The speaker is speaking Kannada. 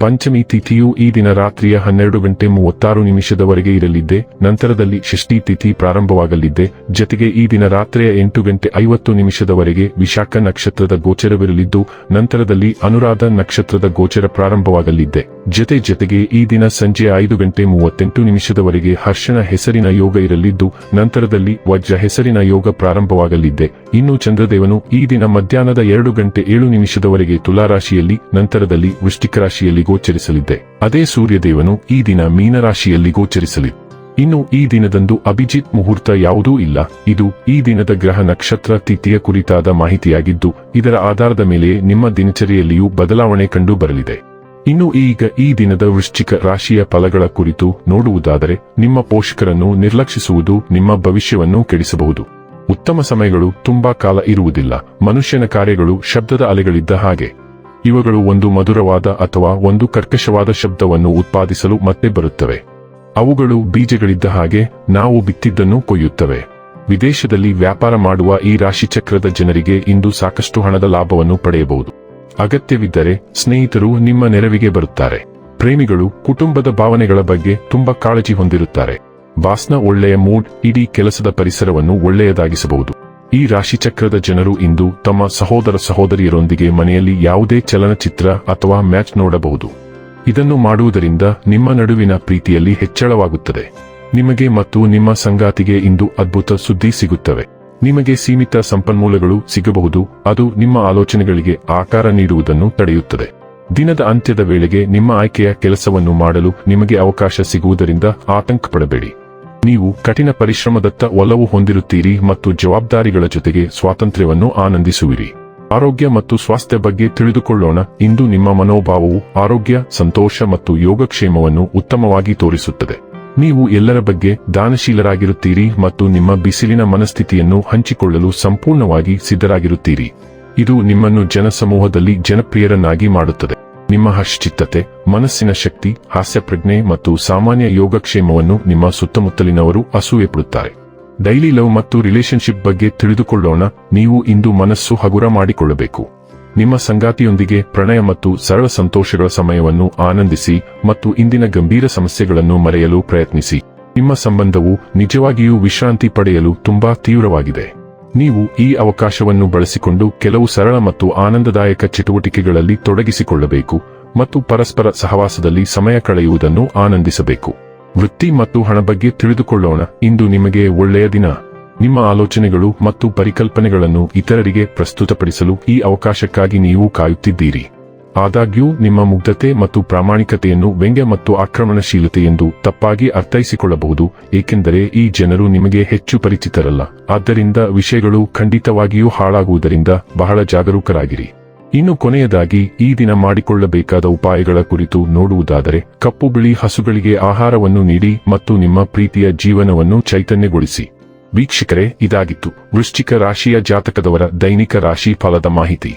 ಪಂಚಮಿ ತಿಥಿಯು ಈ ದಿನ ರಾತ್ರಿಯ ಹನ್ನೆರಡು ಗಂಟೆ ಮೂವತ್ತಾರು ನಿಮಿಷದವರೆಗೆ ಇರಲಿದ್ದೆ, ನಂತರದಲ್ಲಿ ಷಷ್ಠಿ ತಿಥಿ ಪ್ರಾರಂಭವಾಗಲಿದ್ದೆ, ಜತೆಗೆ ಈ ದಿನ ರಾತ್ರಿಯ ಎಂಟು ಗಂಟೆ ಐವತ್ತು ನಿಮಿಷದವರೆಗೆ ವಿಶಾಖ ನಕ್ಷತ್ರದ ಗೋಚರವಿರಲಿದ್ದು, ನಂತರದಲ್ಲಿ ಅನುರಾಧ ನಕ್ಷತ್ರದ ಗೋಚರ ಪ್ರಾರಂಭವಾಗಲಿದ್ದೆ. ಜತೆ ಜತೆಗೆ ಈ ದಿನ ಸಂಜೆ ಐದು ಗಂಟೆ ಮೂವತ್ತೆಂಟು ನಿಮಿಷದವರೆಗೆ ಹರ್ಷಣ ಹೆಸರಿನ ಯೋಗ ಇರಲಿದ್ದು, ನಂತರದಲ್ಲಿ ವಜ್ರ ಹೆಸರಿನ ಯೋಗ ಪ್ರಾರಂಭವಾಗಲಿದ್ದೆ. ಇನ್ನು ಚಂದ್ರದೇವನು ಈ ದಿನ ಮಧ್ಯಾಹ್ನದ ಎರಡು ಗಂಟೆ ಏಳು ನಿಮಿಷದವರೆಗೆ ತುಲಾರಾಶಿಯಲ್ಲಿ, ನಂತರದಲ್ಲಿ ವೃಷ್ಟಿಕ ರಾಶಿಯಲ್ಲಿ ಗೋಚರಿಸಲಿದ್ದೆ. ಅದೇ ಸೂರ್ಯದೇವನು ಈ ದಿನ ಮೀನರಾಶಿಯಲ್ಲಿ ಗೋಚರಿಸಲಿದೆ ಇನ್ನು ಈ ದಿನದಂದು ಅಭಿಜಿತ್ ಮುಹೂರ್ತ ಯಾವುದೂ ಇಲ್ಲ. ಇದು ಈ ದಿನದ ಗ್ರಹ ನಕ್ಷತ್ರ ತಿಥಿಯ ಕುರಿತಾದ ಮಾಹಿತಿಯಾಗಿದ್ದು, ಇದರ ಆಧಾರದ ಮೇಲೆ ನಿಮ್ಮ ದಿನಚರಿಯಲ್ಲಿಯೂ ಬದಲಾವಣೆ ಕಂಡು ಬರಲಿದೆ. ಇನ್ನು ಈಗ ಈ ದಿನದ ವೃಶ್ಚಿಕ ರಾಶಿಯ ಫಲಗಳ ಕುರಿತು ನೋಡುವುದಾದರೆ, ನಿಮ್ಮ ಪೋಷಕರನ್ನು ನಿರ್ಲಕ್ಷಿಸುವುದು ನಿಮ್ಮ ಭವಿಷ್ಯವನ್ನು ಕೆಡಿಸಬಹುದು. ಉತ್ತಮ ಸಮಯಗಳು ತುಂಬಾ ಕಾಲ ಇರುವುದಿಲ್ಲ. ಮನುಷ್ಯನ ಕಾರ್ಯಗಳು ಶಬ್ದದ ಅಲೆಗಳಿದ್ದ ಹಾಗೆ. ಇವುಗಳು ಒಂದು ಮಧುರವಾದ ಅಥವಾ ಒಂದು ಕರ್ಕಶವಾದ ಶಬ್ದವನ್ನು ಉತ್ಪಾದಿಸಲು ಮತ್ತೆ ಬರುತ್ತವೆ. ಅವುಗಳು ಬೀಜಗಳಿದ್ದ ಹಾಗೆ ನಾವು ಬಿತ್ತಿದ್ದನ್ನು ಕೊಯ್ಯುತ್ತವೆ. ವಿದೇಶದಲ್ಲಿ ವ್ಯಾಪಾರ ಮಾಡುವ ಈ ರಾಶಿಚಕ್ರದ ಜನರಿಗೆ ಇಂದು ಸಾಕಷ್ಟು ಹಣದ ಲಾಭವನ್ನು ಪಡೆಯಬಹುದು. ಅಗತ್ಯವಿದ್ದರೆ ಸ್ನೇಹಿತರು ನಿಮ್ಮ ನೆರವಿಗೆ ಬರುತ್ತಾರೆ. ಪ್ರೇಮಿಗಳು ಕುಟುಂಬದ ಭಾವನೆಗಳ ಬಗ್ಗೆ ತುಂಬಾ ಕಾಳಜಿ ಹೊಂದಿರುತ್ತಾರೆ. ಬಾಸ್ನ ಒಳ್ಳೆಯ ಮೂಡ್ ಇಡೀ ಕೆಲಸದ ಪರಿಸರವನ್ನು ಒಳ್ಳೆಯದಾಗಿಸಬಹುದು. ಈ ರಾಶಿಚಕ್ರದ ಜನರು ಇಂದು ತಮ್ಮ ಸಹೋದರ ಸಹೋದರಿಯರೊಂದಿಗೆ ಮನೆಯಲ್ಲಿ ಯಾವುದೇ ಚಲನಚಿತ್ರ ಅಥವಾ ಮ್ಯಾಚ್ ನೋಡಬಹುದು. ಇದನ್ನು ಮಾಡುವುದರಿಂದ ನಿಮ್ಮ ನಡುವಿನ ಪ್ರೀತಿಯಲ್ಲಿ ಹೆಚ್ಚಳವಾಗುತ್ತದೆ. ನಿಮಗೆ ಮತ್ತು ನಿಮ್ಮ ಸಂಗಾತಿಗೆ ಇಂದು ಅದ್ಭುತ ಸುದ್ದಿ ಸಿಗುತ್ತವೆ. ನಿಮಗೆ ಸೀಮಿತ ಸಂಪನ್ಮೂಲಗಳು ಸಿಗಬಹುದು, ಅದು ನಿಮ್ಮ ಆಲೋಚನೆಗಳಿಗೆ ಆಕಾರ ನೀಡುವುದನ್ನು ತಡೆಯುತ್ತದೆ. ದಿನದ ಅಂತ್ಯದ ವೇಳೆಗೆ ನಿಮ್ಮ ಆಯ್ಕೆಯ ಕೆಲಸವನ್ನು ಮಾಡಲು ನಿಮಗೆ ಅವಕಾಶ ಸಿಗುವುದರಿಂದ ಆತಂಕ ಪಡಬೇಡಿ ನೀವು ಕಠಿಣ ಪರಿಶ್ರಮದತ್ತ ಒಲವು ಹೊಂದಿರುತ್ತೀರಿ ಮತ್ತು ಜವಾಬ್ದಾರಿಗಳ ಜೊತೆಗೆ ಸ್ವಾತಂತ್ರ್ಯವನ್ನು ಆನಂದಿಸುವಿರಿ. ಆರೋಗ್ಯ ಮತ್ತು ಸ್ವಾಸ್ಥ್ಯ ಬಗ್ಗೆ ತಿಳಿದುಕೊಳ್ಳೋಣ. ಇಂದು ನಿಮ್ಮ ಮನೋಭಾವವು ಆರೋಗ್ಯ, ಸಂತೋಷ ಮತ್ತು ಯೋಗಕ್ಷೇಮವನ್ನು ಉತ್ತಮವಾಗಿ ತೋರಿಸುತ್ತದೆ. ನೀವು ಎಲ್ಲರ ಬಗ್ಗೆ ದಾನಶೀಲರಾಗಿರುತ್ತೀರಿ ಮತ್ತು ನಿಮ್ಮ ಬಿಸಿಲಿನ ಮನಸ್ಥಿತಿಯನ್ನು ಹಂಚಿಕೊಳ್ಳಲು ಸಂಪೂರ್ಣವಾಗಿ ಸಿದ್ಧರಾಗಿರುತ್ತೀರಿ. ಇದು ನಿಮ್ಮನ್ನು ಜನಸಮೂಹದಲ್ಲಿ ಜನಪ್ರಿಯರನ್ನಾಗಿ ಮಾಡುತ್ತದೆ. ನಿಮ್ಮ ಹಶ್ಚಿತ್ತತೆ ಮನಸ್ಸಿನ ಶಕ್ತಿ ಹಾಸ್ಯಪ್ರಜ್ಞೆ ಮತ್ತು ಸಾಮಾನ್ಯ ಯೋಗಕ್ಷೇಮವನ್ನು ನಿಮ್ಮ ಸುತ್ತಮುತ್ತಲಿನವರು ಅಸೂಯೆಪಡುತ್ತಾರೆ ಡೈಲಿ ಲವ್ ಮತ್ತು ರಿಲೇಶನ್ಶಿಪ್ ಬಗ್ಗೆ ತಿಳಿದುಕೊಳ್ಳೋಣ, ನೀವು ಇಂದು ಮನಸ್ಸು ಹಗುರ ಮಾಡಿಕೊಳ್ಳಬೇಕು. ನಿಮ್ಮ ಸಂಗಾತಿಯೊಂದಿಗೆ ಪ್ರಣಯ ಮತ್ತು ಸರಳ ಸಂತೋಷಗಳ ಸಮಯವನ್ನು ಆನಂದಿಸಿ ಮತ್ತು ಇಂದಿನ ಗಂಭೀರ ಸಮಸ್ಯೆಗಳನ್ನು ಮರೆಯಲು ಪ್ರಯತ್ನಿಸಿ. ನಿಮ್ಮ ಸಂಬಂಧವು ನಿಜವಾಗಿಯೂ ವಿಶ್ರಾಂತಿ ಪಡೆಯಲು ತುಂಬಾ ತೀವ್ರವಾಗಿದೆ. ನೀವು ಈ ಅವಕಾಶವನ್ನು ಬಳಸಿಕೊಂಡು ಕೆಲವು ಸರಳ ಮತ್ತು ಆನಂದದಾಯಕ ಚಟುವಟಿಕೆಗಳಲ್ಲಿ ತೊಡಗಿಸಿಕೊಳ್ಳಬೇಕು ಮತ್ತು ಪರಸ್ಪರ ಸಹವಾಸದಲ್ಲಿ ಸಮಯ ಕಳೆಯುವುದನ್ನು ಆನಂದಿಸಬೇಕು. ವೃತ್ತಿ ಮತ್ತು ಹಣ ಬಗ್ಗೆ ತಿಳಿದುಕೊಳ್ಳೋಣ. ಇಂದು ನಿಮಗೆ ಒಳ್ಳೆಯ ದಿನ. ನಿಮ್ಮ ಆಲೋಚನೆಗಳು ಮತ್ತು ಪರಿಕಲ್ಪನೆಗಳನ್ನು ಇತರರಿಗೆ ಪ್ರಸ್ತುತಪಡಿಸಲು ಈ ಅವಕಾಶಕ್ಕಾಗಿ ನೀವು ಕಾಯುತ್ತಿದ್ದೀರಿ. ಆದಾಗ್ಯೂ, ನಿಮ್ಮ ಮುಗ್ಧತೆ ಮತ್ತು ಪ್ರಾಮಾಣಿಕತೆಯನ್ನು ವ್ಯಂಗ್ಯ ಮತ್ತು ಆಕ್ರಮಣಶೀಲತೆ ಎಂದು ತಪ್ಪಾಗಿ ಅರ್ಥೈಸಿಕೊಳ್ಳಬಹುದು, ಏಕೆಂದರೆ ಈ ಜನರು ನಿಮಗೆ ಹೆಚ್ಚು ಪರಿಚಿತರಲ್ಲ. ಆದ್ದರಿಂದ ವಿಷಯಗಳು ಖಂಡಿತವಾಗಿಯೂ ಹಾಳಾಗುವುದರಿಂದ ಬಹಳ ಜಾಗರೂಕರಾಗಿರಿ. ಇನ್ನು ಕೊನೆಯದಾಗಿ, ಈ ದಿನ ಮಾಡಿಕೊಳ್ಳಬೇಕಾದ ಉಪಾಯಗಳ ಕುರಿತು ನೋಡುವುದಾದರೆ, ಕಪ್ಪು ಬಿಳಿ ಹಸುಗಳಿಗೆ ಆಹಾರವನ್ನು ನೀಡಿ ಮತ್ತು ನಿಮ್ಮ ಪ್ರೀತಿಯ ಜೀವನವನ್ನು ಚೈತನ್ಯಗೊಳಿಸಿ. ವೀಕ್ಷಕರೇ, ಇದಾಗಿತ್ತು. ವೃಶ್ಚಿಕ ರಾಶಿಯ ಜಾತಕದವರ ದೈನಿಕ ರಾಶಿ ಫಲದ ಮಾಹಿತಿ.